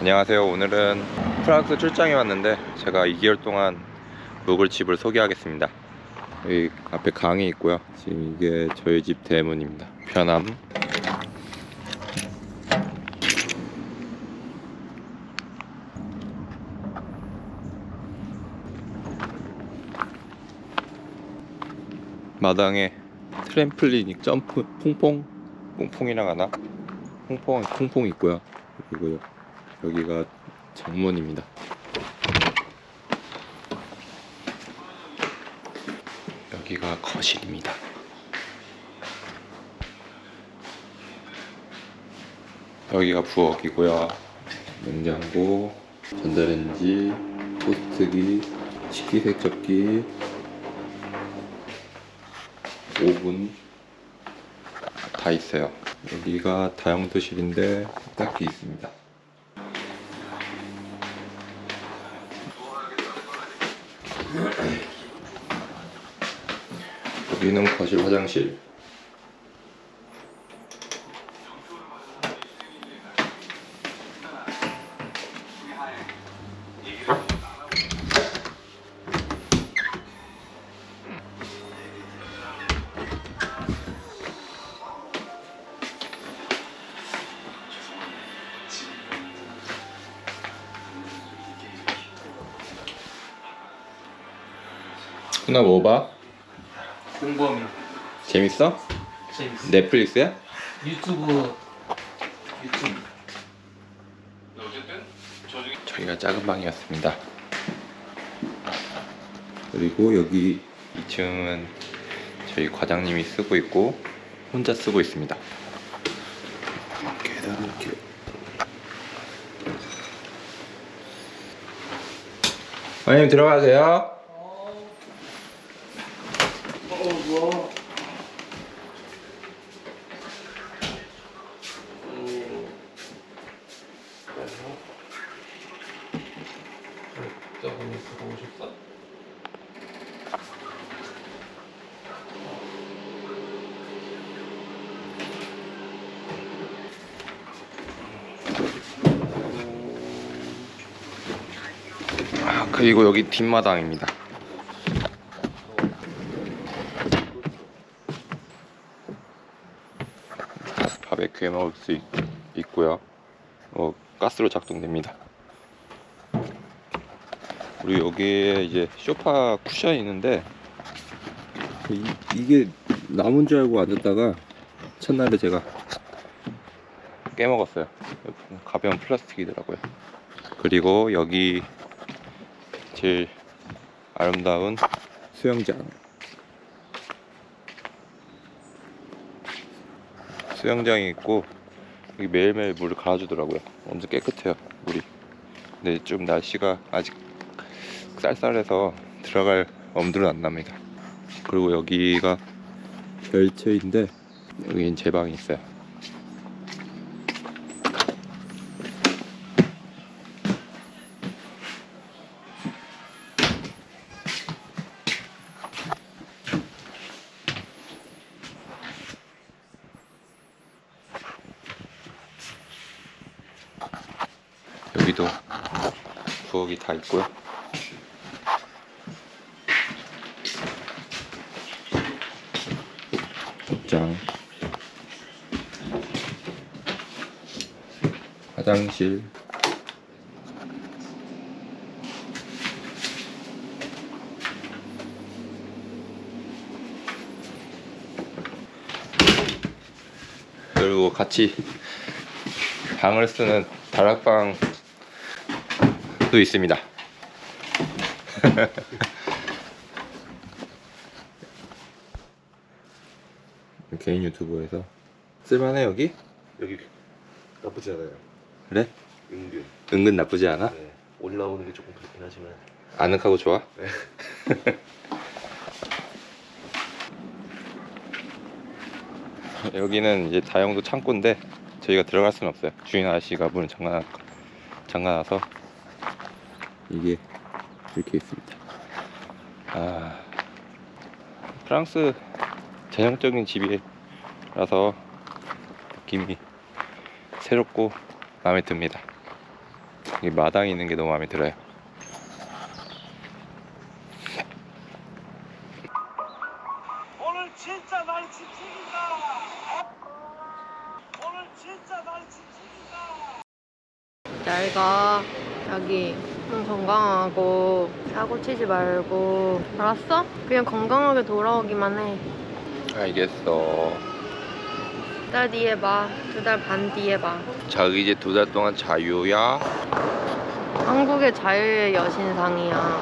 안녕하세요. 오늘은 프랑스 출장에 왔는데 제가 2개월 동안 묵을 집을 소개하겠습니다. 여기 앞에 강이 있고요. 지금 이게 저희 집 대문입니다. 편함. 마당에 트램플린 점프 퐁퐁 퐁퐁이라 하나? 퐁퐁 퐁퐁 있고요. 그리고 여기가 정문입니다. 여기가 거실입니다. 여기가 부엌이고요. 냉장고, 전자레인지, 토스트기, 식기세척기, 오븐 다 있어요. 여기가 다용도실인데 딱히 있습니다. 여기는 거실 화장실. 누나 뭐 봐? 공범이 재밌어? 재밌어. 넷플릭스야? 유튜브 유튜브 저희가 작은 방이었습니다. 그리고 여기 2층은 저희 과장님이 쓰고 있고 혼자 쓰고 있습니다. 계단 이렇게 과장님 들어가세요. 어 뭐? 저분이 들어오셨어? 아, 그리고 여기 뒷마당입니다. 바베큐 해 먹을 수 있, 있고요. 어, 가스로 작동됩니다. 그리고 여기에 이제 소파 쿠션이 있는데 이, 이게 나무인 줄 알고 앉았다가 첫날에 제가 깨먹었어요. 가벼운 플라스틱이더라고요. 그리고 여기 제일 아름다운 수영장. 수영장이 있고 매일매일 물을 갈아주더라고요. 엄청 깨끗해요 물이. 근데 좀 날씨가 아직 쌀쌀해서 들어갈 엄두는 안 납니다. 그리고 여기가 별채인데 여기는 제 방이 있어요. 여기도 부엌이 다 있고요. 옷장, 화장실, 그리고 같이 방을 쓰는 다락방도 있습니다. 개인 유튜브에서 쓸만해 여기? 여기 나쁘지 않아요. 그래? 은근. 은근 나쁘지 않아? 네. 올라오는 게 조금 그렇긴 하지만. 아늑하고 좋아? 네. 여기는 이제 다용도 창고인데 저희가 들어갈 수는 없어요. 주인 아저씨가 문을 잠가 잠가놔서 이게 이렇게 있습니다. 아 프랑스 전형적인 집이 라서 느낌이 새롭고 마음에 듭니다. 이 마당이 있는 게 너무 마음에 들어요. 오늘 진짜 날 지치긴다. 오늘 진짜 날 지치긴다. 잘가 자기 응, 건강하고 사고 치지 말고 알았어? 그냥 건강하게 돌아오기만 해. 알겠어. 두달 뒤에 봐. 두 달 반 뒤에 봐. 자 이제 두 달 동안 자유야. 한국의 자유의 여신상이야.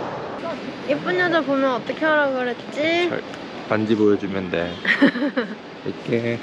예쁜 여자 보면 어떻게 하라 그랬지? 잘- 반지 보여주면 돼. 이렇게